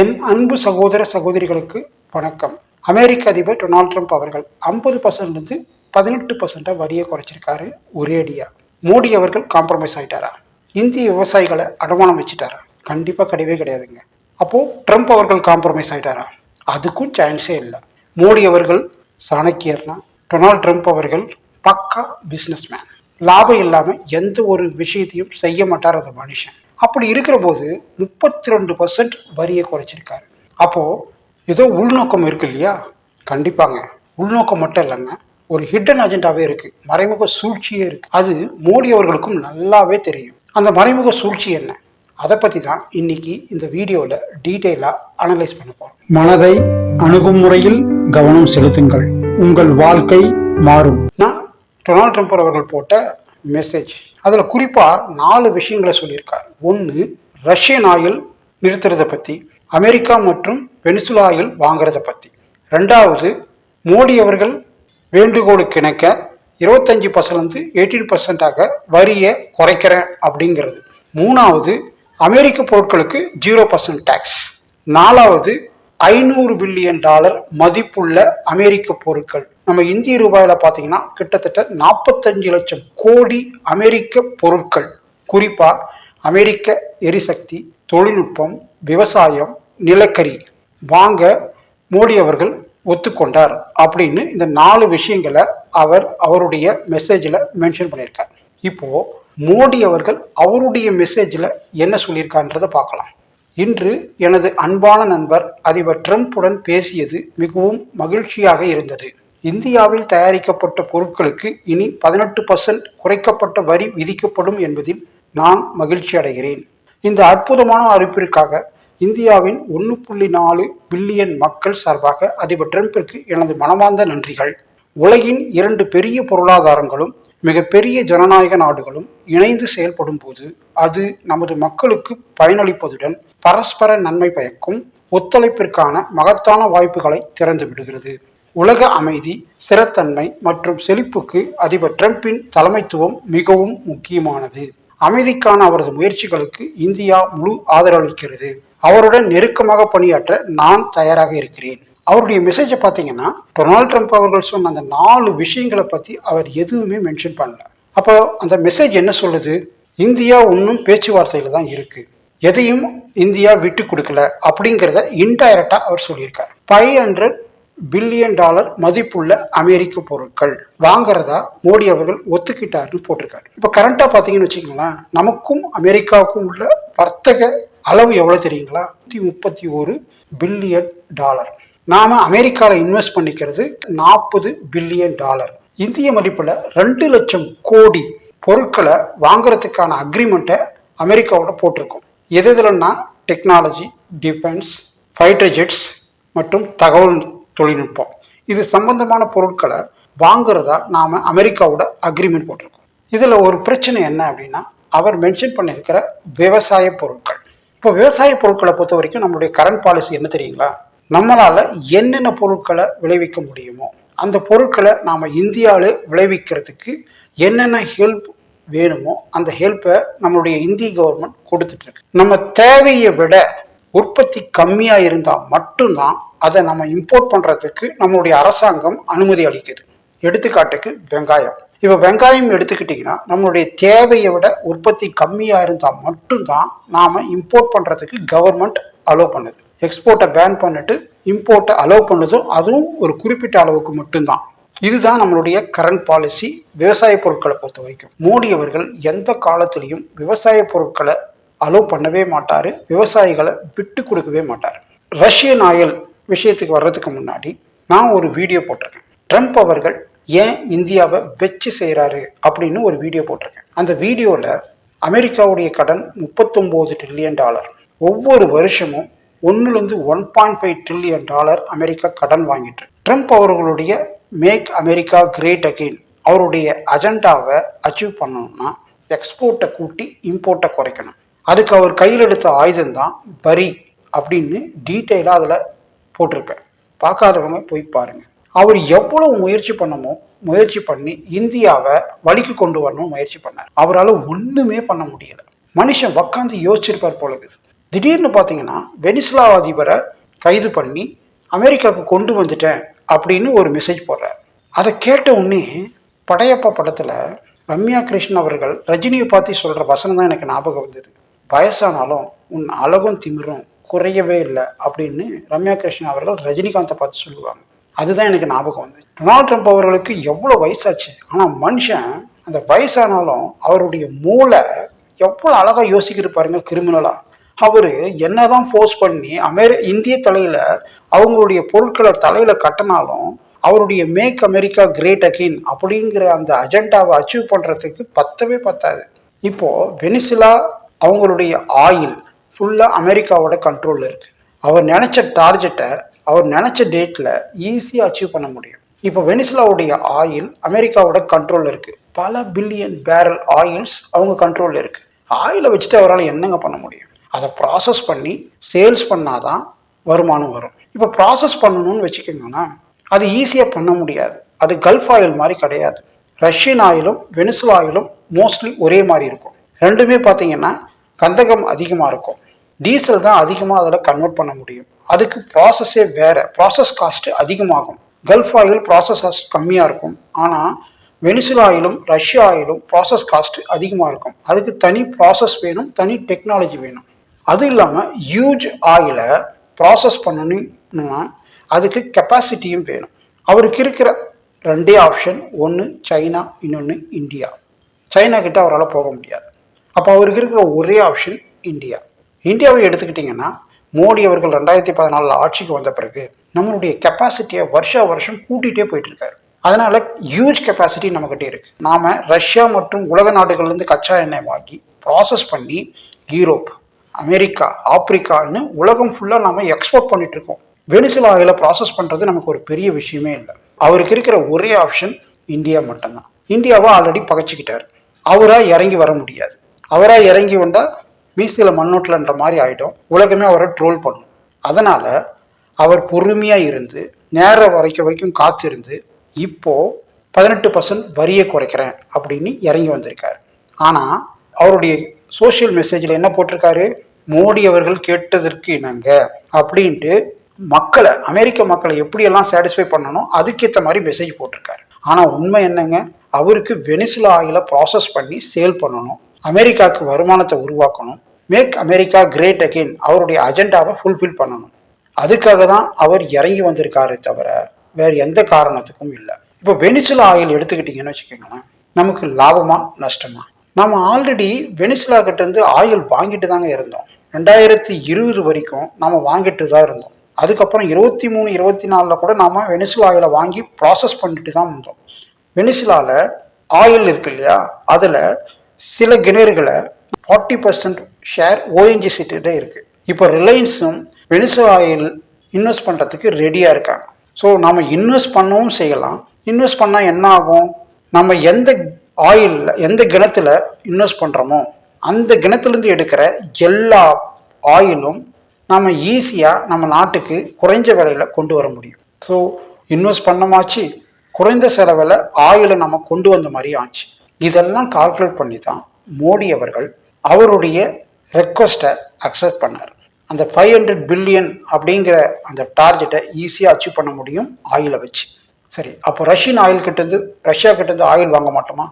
என் அன்பு சகோதர சகோதரிகளுக்கு வணக்கம். அமெரிக்க அதிபர் டொனால்ட் ட்ரம்ப் அவர்கள் ஐம்பது பர்சன்ட்லேருந்து பதினெட்டு பர்சன்டாக வரியை குறைச்சிருக்காரு. ஒரேடியா மோடி அவர்கள் காம்ப்ரமைஸ் ஆகிட்டாரா இந்திய விவசாயிகளை அடமானம் வச்சுட்டாரா? கண்டிப்பாக கிடையவே கிடையாதுங்க. அப்போது ட்ரம்ப் அவர்கள் காம்ப்ரமைஸ் ஆகிட்டாரா அதுக்கும் சான்ஸே இல்லை. மோடி அவர்கள் சாணக்கியர்னா டொனால்ட் ட்ரம்ப் அவர்கள் பக்கா பிஸ்னஸ்மேன் லாபம் இல்லாமல் எந்த ஒரு விஷயத்தையும் செய்ய மாட்டார் அந்த மனுஷன். அப்படி இருக்கிற போது முப்பத்தி ரெண்டு பர்சன்ட் வரியை குறைச்சிருக்காரு. அப்போ ஏதோ உள்நோக்கம் இருக்கு இல்லையா? கண்டிப்பாங்க. உள்நோக்கம் மட்டும் இல்லைங்க. ஒரு ஹிடன் அஜெண்டாவே இருக்கு. மறைமுக சூழ்ச்சியே இருக்கு. அது மோடி அவர்களுக்கும் நல்லாவே தெரியும். அந்த மறைமுக சூழ்ச்சி என்ன? அதை பற்றி தான் இன்னைக்கு இந்த வீடியோவில் டீட்டெயிலாக அனலைஸ் பண்ண போகிறோம் மனதை அணுகும் முறையில் கவனம் செலுத்துங்கள். உங்கள் வாழ்க்கை மாறும். நான் டொனால்ட் ட்ரம்ப் அவர்கள் போட்ட மெசேஜ் அதில் குறிப்பாக நாலு விஷயங்களை சொல்லியிருக்கார். ஒன்று ரஷ்யன் ஆயில் நிறுத்துறதை பற்றி அமெரிக்கா மற்றும் வெனிசுலா ஆயில் வாங்குறத பற்றி ரெண்டாவது மோடி அவர்கள் வேண்டுகோளுக்கு இணைக்க இருபத்தஞ்சி பர்சன்ட்லேருந்து எயிட்டீன் பர்சன்டாக வரியை குறைக்கிறேன் அப்படிங்கிறது. மூணாவது அமெரிக்க பொருட்களுக்கு ஜீரோ பர்சன்ட் டேக்ஸ் நாலாவது ஐநூறு பில்லியன் டாலர் மதிப்புள்ள அமெரிக்க பொருட்கள். நம்ம இந்திய ரூபாயில் பார்த்தீங்கன்னா கிட்டத்தட்ட நாற்பத்தஞ்சு லட்சம் கோடி அமெரிக்க பொருட்கள். குறிப்பாக அமெரிக்க எரிசக்தி தொழில்நுட்பம் விவசாயம் நிலக்கரி. வாங்க மோடி அவர்கள் ஒத்துக்கொண்டார் அப்படின்னு இந்த நாலு விஷயங்களை அவர் அவருடைய மெசேஜில் மென்ஷன் பண்ணியிருக்கார். இப்போது மோடி அவர்கள் அவருடைய மெசேஜில் என்ன சொல்லியிருக்கான்றதை பார்க்கலாம். இன்று எனது அன்பான நண்பர் அதிபர் ட்ரம்ப்புடன் பேசியது மிகவும் மகிழ்ச்சியாக இருந்தது. இந்தியாவில் தயாரிக்கப்பட்ட பொருட்களுக்கு இனி பதினெட்டு பர்சன்ட் குறைக்கப்பட்ட வரி விதிக்கப்படும் என்பதில் நான் மகிழ்ச்சி அடைகிறேன். இந்த அற்புதமான அறிவிப்பிற்காக இந்தியாவின் ஒன்று புள்ளி நாலு பில்லியன் மக்கள் சார்பாக அதிபர் ட்ரம்பிற்கு எனது மனமார்ந்த நன்றிகள். உலகின் இரண்டு பெரிய பொருளாதாரங்களும் மிகப்பெரிய ஜனநாயக நாடுகளும் இணைந்து செயல்படும் போது அது நமது மக்களுக்கு பயனளிப்பதுடன் பரஸ்பர நன்மை பயக்கும் ஒத்துழைப்பிற்கான மகத்தான வாய்ப்புகளை திறந்து விடுகிறது. உலக அமைதி ஸ்திரத்தன்மை மற்றும் செழிப்புக்கு அதிபர் டிரம்பின் தலைமைத்துவம் மிகவும் முக்கியமானது. அமைதிக்கான அவரது முயற்சிகளுக்கு இந்தியா முழு ஆதரவளிக்கிறது. அவருடன் நெருக்கமாக பணியாற்ற நான் தயாராக இருக்கிறேன். அவருடைய மெசேஜை பார்த்தீங்கன்னா டொனால்ட் ட்ரம்ப் அவர்கள் சொன்ன அந்த நாலு விஷயங்களை பற்றி அவர் எதுவுமே மென்ஷன் பண்ணல. அப்போ அந்த மெசேஜ் என்ன சொல்லுது? இந்தியா இன்னும் பேச்சுவார்த்தையில் தான் இருக்கு. எதையும் இந்தியா விட்டு கொடுக்கல அப்படிங்கிறத இன்டைரக்டா அவர் சொல்லியிருக்கார். ஃபைவ் ஹண்ட்ரட் பில்லியன் டாலர் மதிப்புள்ள அமெரிக்க பொருட்கள் வாங்குறதா மோடி அவர்கள் ஒத்துக்கிட்டாருன்னு போட்டிருக்காரு. இப்போ கரண்டா பார்த்தீங்கன்னு வச்சுக்கோங்களேன் நமக்கும் அமெரிக்காவுக்கும் உள்ள வர்த்தக அளவு எவ்வளோ தெரியுங்களா? நூற்றி முப்பத்தி ஒரு பில்லியன் டாலர். நாம அமெரிக்காவில் இன்வெஸ்ட் பண்ணிக்கிறது நாற்பது பில்லியன் டாலர். இந்திய மதிப்பில் ரெண்டு லட்சம் கோடி பொருட்களை வாங்குறதுக்கான அக்ரிமெண்ட்டை அமெரிக்காவோட போட்டிருக்கோம். எது எதுலன்னா டெக்னாலஜி டிஃபென்ஸ் ஃபைட்டர் ஜெட்ஸ் மற்றும் தகவல் தொழில்நுட்பம். இது சம்பந்தமான பொருட்களை வாங்குறதா நாம் அமெரிக்காவோட அக்ரிமெண்ட் போட்டிருக்கோம். இதில் ஒரு பிரச்சனை என்ன அப்படின்னா அவர் மென்ஷன் பண்ணியிருக்கிற விவசாய பொருட்கள். இப்போ விவசாய பொருட்களை பொறுத்த வரைக்கும் நம்மளுடைய கரண்ட் பாலிசி என்ன தெரியுங்களா? நம்மளால என்னென்ன பொருட்களை விளைவிக்க முடியுமோ அந்த பொருட்களை நாம் இந்தியாவில் விளைவிக்கிறதுக்கு என்னென்ன ஹெல்ப் வேணுமோ அந்த ஹெல்ப்பை நம்மளுடைய இந்திய கவர்மெண்ட் கொடுத்துட்ருக்கு நம்ம தேவையை விட உற்பத்தி கம்மியாக இருந்தால் மட்டும்தான் அதை நம்ம இம்போர்ட் பண்ணுறதுக்கு நம்மளுடைய அரசாங்கம் அனுமதி அளிக்குது. எடுத்துக்காட்டுக்கு வெங்காயம். இப்போ வெங்காயம் எடுத்துக்கிட்டிங்கன்னா நம்மளுடைய தேவையை விட உற்பத்தி கம்மியாக இருந்தால் மட்டும்தான் நாம் இம்போர்ட் பண்ணுறதுக்கு கவர்மெண்ட் அலோவ் பண்ணுது. எக்ஸ்போர்ட்டை பேன் பண்ணிட்டு இம்போர்ட்டை அலோவ் பண்ணதும் அதுவும் ஒரு குறிப்பிட்ட அளவுக்கு மட்டும்தான். இதுதான் நம்மளுடைய கரண்ட் பாலிசி விவசாய பொருட்களை பொறுத்த வரைக்கும் மோடி அவர்கள் எந்த காலத்திலையும் விவசாய பொருட்களை அலோவ் பண்ணவே மாட்டார் விவசாயிகளை விட்டு கொடுக்கவே மாட்டார். ரஷ்யன் ஆயில் விஷயத்துக்கு வர்றதுக்கு முன்னாடி நான் ஒரு வீடியோ போட்டிருக்கேன். ட்ரம்ப் அவர்கள் ஏன் இந்தியாவை வெச்சு செய்கிறாரு அப்படின்னு ஒரு வீடியோ போட்டிருக்கேன். அந்த வீடியோவில் அமெரிக்காவுடைய கடன் முப்பத்தொம்போது ட்ரில்லியன் டாலர் ஒவ்வொரு வருஷமும் ஒன்றுலேருந்து one point five trillion dollar America கடன் வாங்கிட்டு ட்ரம்ப் அவர்களுடைய மேக் அமெரிக்கா கிரேட் அகெயின் அவருடைய அஜெண்டாவை அச்சீவ் பண்ணணும்னா எக்ஸ்போர்ட்டை கூட்டி இம்போர்ட்டை குறைக்கணும். அதுக்கு அவர் கையில் எடுத்த ஆயுதம் தான் பரி அப்படின்னு டீட்டெயிலாக அதில் போட்டிருப்பேன். பார்க்காதவங்க போய் பாருங்கள் அவர் எவ்வளவு முயற்சி பண்ணமோ முயற்சி பண்ணி இந்தியாவை வழிக்கு கொண்டு வரணும் முயற்சி பண்ணார். அவரால் ஒன்றுமே பண்ண முடியல. மனுஷன் உக்காந்து யோசிச்சிருப்பார் போல இருக்குது. திடீர்னு பார்த்தீங்கன்னா வெனிசுலா அதிபரை கைது பண்ணி அமெரிக்காவுக்கு கொண்டு வந்துட்டேன் அப்படின்னு ஒரு மெசேஜ் போடுறார். அதை கேட்ட உடனே படையப்பா படத்தில் ரம்யா கிருஷ்ணன் அவர்கள் ரஜினியை பார்த்து சொல்கிற வசனம் தான் எனக்கு ஞாபகம் வந்தது. வயசானாலும் உன் அழகும் திமிரும் குறையவே இல்லை அப்படின்னு ரம்யா கிருஷ்ணன் அவர்கள் ரஜினிகாந்தை பார்த்து சொல்லுவாங்க. அதுதான் எனக்கு ஞாபகம் வந்து டொனால்ட் ட்ரம்ப் அவர்களுக்கு எவ்வளோ வயசாச்சு? ஆனால் மனுஷன் அந்த வயசானாலும் அவருடைய மூளை எவ்வளோ அழகாக யோசிக்கிட்டு பாருங்க கிரிமினலாக அவர் என்னதான் ஃபோர்ஸ் பண்ணி அமெரி இந்திய தலையில் அவங்களுடைய பொருட்களை தலையில் கட்டினாலும் அவருடைய மேக் அமெரிக்கா கிரேட் அகெயின் அப்படிங்கிற அந்த அஜெண்டாவை அச்சீவ் பண்ணுறதுக்கு பத்தவே பத்தாது. இப்போது வெனிசுலா அவங்களுடைய ஆயில் ஃபுல்லாக அமெரிக்காவோட கண்ட்ரோலில் இருக்குது அவர் நினச்ச டார்கெட்டை அவர் நினச்ச டேட்டில் ஈஸியாக அச்சீவ் பண்ண முடியும். இப்போ வெனிசுலாவுடைய ஆயில் அமெரிக்காவோட கண்ட்ரோலில் இருக்குது பல பில்லியன் பேரல் ஆயில்ஸ் அவங்க கண்ட்ரோலில் இருக்குது ஆயிலை வச்சுட்டு அவரால் என்னங்க பண்ண முடியும்? அதை ப்ராசஸ் பண்ணி சேல்ஸ் பண்ணாதான் வருமானம் வரும். இப்போ ப்ராசஸ் பண்ணணும்னு வச்சுக்கோங்கன்னா அது ஈஸியாக பண்ண முடியாது. அது கல்ஃப் ஆயில் மாதிரி கிடையாது. ரஷ்யன் ஆயிலும் வெனிசுலா ஆயிலும் மோஸ்ட்லி ஒரே மாதிரி இருக்கும். ரெண்டுமே பார்த்தீங்கன்னா கந்தகம் அதிகமாக இருக்கும். டீசல் தான் அதிகமாக அதில் கன்வெர்ட் பண்ண முடியும். அதுக்கு ப்ராசஸே வேறு. ப்ராசஸ் காஸ்ட் அதிகமாகும். கல்ஃப் ஆயில் ப்ராசஸ் காஸ்ட் கம்மியாக இருக்கும். ஆனால் வெனிசுலா ஆயிலும் ரஷ்யா ஆயிலும் ப்ராசஸ் காஸ்ட் அதிகமாக இருக்கும். அதுக்கு தனி ப்ராசஸ் வேணும் தனி டெக்னாலஜி வேணும். அது இல்லாமல் ஹியூஜ் ஆயிலை ப்ராசஸ் பண்ணணும்னா அதுக்கு கெப்பாசிட்டியும் வேணும். அவருக்கு இருக்கிற ரெண்டே ஆப்ஷன் ஒன்று சைனா இன்னொன்று இந்தியா சைனா கிட்ட அவரால் போக முடியாது. அப்போ அவருக்கு இருக்கிற ஒரே ஆப்ஷன் இந்தியா. இந்தியாவை எடுத்துக்கிட்டிங்கன்னா மோடி அவர்கள் ரெண்டாயிரத்தி பதினாலில் ஆட்சிக்கு வந்த பிறகு நம்மளுடைய கெப்பாசிட்டியை வருஷா வருஷம் கூட்டிகிட்டே போயிட்டு இருக்காரு. அதனால ஹியூஜ் கெப்பாசிட்டி நம்மக்கிட்ட இருக்குது நாம் ரஷ்யா மற்றும் உலக நாடுகள்லேருந்து கச்சா எண்ணெய் வாங்கி ப்ராசஸ் பண்ணி யூரோப் அமெரிக்கா ஆப்பிரிக்கான்னு உலகம் ஃபுல்லாக நாம் எக்ஸ்போர்ட் பண்ணிகிட்ருக்கோம் இருக்கோம். வெனிசுலா ஆயில ப்ராசஸ் பண்ணுறது நமக்கு ஒரு பெரிய விஷயமே இல்லை. அவருக்கு இருக்கிற ஒரே ஆப்ஷன் இந்தியா மட்டும்தான். இந்தியாவை ஆல்ரெடி பகைச்சிக்கிட்டார். அவராக இறங்கி வர முடியாது. அவராக இறங்கி வந்தால் மீசியில் மண்ணோட்டலன்ற மாதிரி ஆகிடும் உலகமே அவரை ட்ரோல் பண்ணும். அதனால் அவர் பொறுமையாக இருந்து நேரம் வரைக்கும் வரைக்கும் காத்திருந்து இப்போது பதினெட்டு பர்சன்ட் வரியை குறைக்கிறேன் அப்படின்னு இறங்கி வந்திருக்காரு. ஆனால் அவருடைய சோஷியல் மெசேஜில் என்ன போட்டிருக்காரு? மோடி அவர்கள் கேட்டதற்கு இணங்க அப்படின்ட்டு மக்களை அமெரிக்க மக்களை எப்படியெல்லாம் சாட்டிஸ்ஃபை பண்ணணும் அதுக்கேற்ற மாதிரி மெசேஜ் போட்டிருக்காரு. ஆனால் உண்மை என்னங்க? அவருக்கு வெனிசுலா ஆயில ப்ராசஸ் பண்ணி சேல் பண்ணணும் அமெரிக்காவுக்கு வருமானத்தை உருவாக்கணும். மேக் அமெரிக்கா கிரேட் அகெயின் அவருடைய அஜெண்டாவை ஃபுல்ஃபில் பண்ணணும். அதுக்காக தான் அவர் இறங்கி வந்திருக்காரே தவிர வேறு எந்த காரணத்துக்கும் இல்லை. இப்போ வெனிசுலா ஆயில் எடுத்துக்கிட்டிங்கன்னு வச்சுக்கோங்களேன். நமக்கு லாபமா நஷ்டமா? நம்ம ஆல்ரெடி வெனிசுலா கிட்டேருந்து ஆயில் வாங்கிட்டு தாங்க இருந்தோம். ரெண்டாயிரத்தி இருபது வரைக்கும் நம்ம வாங்கிட்டு தான் இருந்தோம். அதுக்கப்புறம் இருபத்தி மூணு இருபத்தி நாலில் கூட நம்ம வெனிசுலா ஆயிலை வாங்கி ப்ராசஸ் பண்ணிட்டு தான் வந்தோம். வெனிசுலாவில் ஆயில் இருக்கு இல்லையா? அதில் சில கிணறுகளை ஃபார்ட்டி பர்சன்ட் ஷேர் ஓஎன்ஜிசிட்டு தான் இருக்குது இப்போ ரிலையன்ஸும் வெனிசுலா ஆயில் இன்வெஸ்ட் பண்ணுறதுக்கு ரெடியாக இருக்காங்க. ஸோ நம்ம இன்வெஸ்ட் பண்ணவும் செய்யலாம். இன்வெஸ்ட் பண்ணால் என்ன ஆகும்? நம்ம எந்த ஆயிலில் எந்த கிணத்துல இன்வெஸ்ட் பண்ணுறோமோ அந்த கிணத்துலேருந்து எடுக்கிற எல்லா ஆயிலும் நம்ம ஈஸியாக நம்ம நாட்டுக்கு குறைஞ்ச விலையில் கொண்டு வர முடியும். ஸோ இன்வெஸ்ட் பண்ணமாச்சு. குறைந்த செலவில் ஆயிலை நம்ம கொண்டு வந்த மாதிரி ஆச்சு. இதெல்லாம் கால்குலேட் பண்ணி தான் மோடி அவர்கள் அவருடைய ரெக்வஸ்ட்டை அக்செப்ட் பண்ணார். அந்த ஃபைவ் ஹண்ட்ரட் பில்லியன் அப்படிங்கிற அந்த டார்கெட்டை ஈஸியாக அச்சீவ் பண்ண முடியும் ஆயிலை வச்சு. சரி அப்போ ரஷ்யன் ஆயில் கிட்டேருந்து ரஷ்யா கிட்டேருந்து ஆயில் வாங்க மாட்டோமா?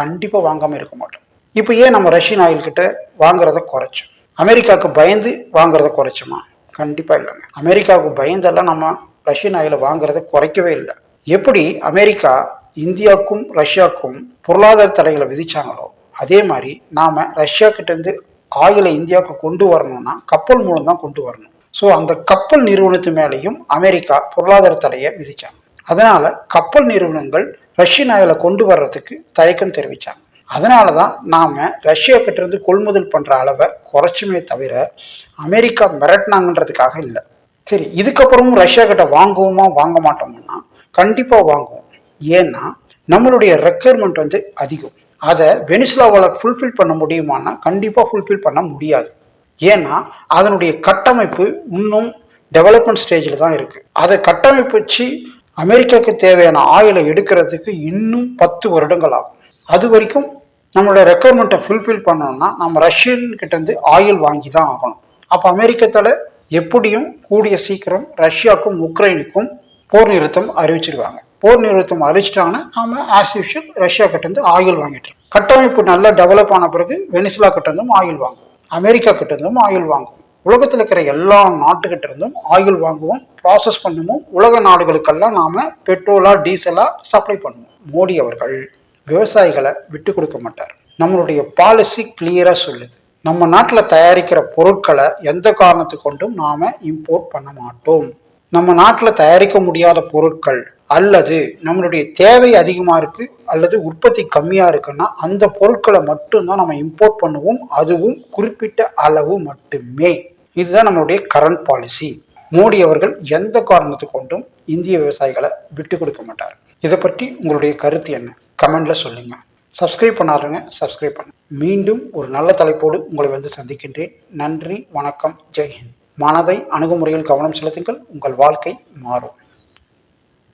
கண்டிப்பாக வாங்காமல் இருக்க மாட்டோம். இப்போ ஏன் நம்ம ரஷ்யன் ஆயில் கிட்ட வாங்குறத குறைச்சோம்? அமெரிக்காவுக்கு பயந்து வாங்குறத குறைச்சோமா? கண்டிப்பாக இல்லைங்க. அமெரிக்காவுக்கு பயந்தெல்லாம் நம்ம ரஷ்யன் ஆயிலை வாங்குறத குறைக்கவே இல்லை. எப்படி அமெரிக்கா இந்தியாவுக்கும் ரஷ்யாவுக்கும் பொருளாதார தடைகளை விதிச்சாங்களோ? அதே மாதிரி நாம் ரஷ்யா கிட்டேருந்து ஆயிலை இந்தியாவுக்கு கொண்டு வரணும்னா கப்பல் மூலம் தான் கொண்டு வரணும். ஸோ அந்த கப்பல் நிறுவனத்து மேலேயும் அமெரிக்கா பொருளாதார தடையை விதித்தாங்க அதனால் கப்பல் நிறுவனங்கள் ரஷ்யன் ஆயிலை கொண்டு வர்றதுக்கு தயக்கம் தெரிவித்தாங்க அதனால தான் நாம் ரஷ்யா கிட்டேருந்து கொள்முதல் பண்ணுற அளவை குறைச்சுமே தவிர அமெரிக்கா மிரட்டினாங்கன்றதுக்காக இல்லை. சரி இதுக்கப்புறமும் ரஷ்யா கிட்ட வாங்குவோமா வாங்க மாட்டோம்னா கண்டிப்பாக வாங்குவோம். ஏன்னா நம்மளுடைய ரெக்குயர்மெண்ட் வந்து அதிகம். அதை வெனிசுலாவால் ஃபுல்ஃபில் பண்ண முடியுமான்னா கண்டிப்பாக ஃபுல்ஃபில் பண்ண முடியாது. ஏன்னா அதனுடைய கட்டமைப்பு இன்னும் டெவலப்மெண்ட் ஸ்டேஜில் தான் இருக்குது அதை கட்டமைப்பு வச்சு அமெரிக்காவுக்கு தேவையான ஆயிலை எடுக்கிறதுக்கு இன்னும் பத்து வருடங்கள் ஆகும். அது வரைக்கும் நம்மளோட ரெக்குயர்மெண்ட்டை ஃபுல்ஃபில் பண்ணணும்னா நம்ம ரஷ்யன் கிட்டேருந்து ஆயில் வாங்கி தான் ஆகணும். அப்போ அமெரிக்கத்தால் எப்படியும் கூடிய சீக்கிரம் ரஷ்யாவுக்கும் உக்ரைனுக்கும் போர் நிறுத்தம் அறிவிச்சிருவாங்க. போர் நிறுத்தம் அழிச்சிட்டாங்கன்னா நாம ஆஸ் யூஷுவல் ரஷ்யா கிட்ட இருந்து ஆயில் வாங்கிட்டு இருக்கோம். கட்டமைப்பு நல்லா டெவலப் ஆன பிறகு வெனிசுலா கிட்ட இருந்தும் ஆயில் வாங்கும். அமெரிக்கா கிட்ட இருந்தும் ஆயில் வாங்குவோம் உலகத்தில் இருக்கிற எல்லா நாட்டுக்கிட்ட இருந்தும் ஆயில் வாங்குவோம் ப்ராசஸ் பண்ணுவோம். உலக நாடுகளுக்கெல்லாம் நாம பெட்ரோலா டீசலா சப்ளை பண்ணுவோம். மோடி அவர்கள் விவசாயிகளை விட்டு கொடுக்க மாட்டார். நம்மளுடைய பாலிசி கிளியரா சொல்லுது. நம்ம நாட்டில் தயாரிக்கிற பொருட்களை எந்த காரணத்து கொண்டும் நாம இம்போர்ட் பண்ண மாட்டோம். நம்ம நாட்டில் தயாரிக்க முடியாத பொருட்கள் அல்லது நம்மளுடைய தேவை அதிகமாக இருக்கு அல்லது உற்பத்தி கம்மியாக இருக்குன்னா அந்த பொருட்களை மட்டும்தான் நம்ம இம்போர்ட் பண்ணுவோம். அதுவும் குறிப்பிட்ட அளவு மட்டுமே. இதுதான் நம்மளுடைய கரண்ட் பாலிசி மோடி அவர்கள் எந்த காரணத்து கொண்டும் இந்திய விவசாயிகளை விட்டு கொடுக்க மாட்டார்? இதை பற்றி உங்களுடைய கருத்து என்ன? கமெண்ட்ல சொல்லுங்க. சப்ஸ்கிரைப் பண்ணாருங்க சப்ஸ்கிரைப் பண்ண. மீண்டும் ஒரு நல்ல தலைப்போடு உங்களை வந்து சந்திக்கின்றேன். நன்றி வணக்கம் ஜெய்ஹிந்த் மனதை அணுகுமுறையில் கவனம் செலுத்துங்கள். உங்கள் வாழ்க்கை மாறும்.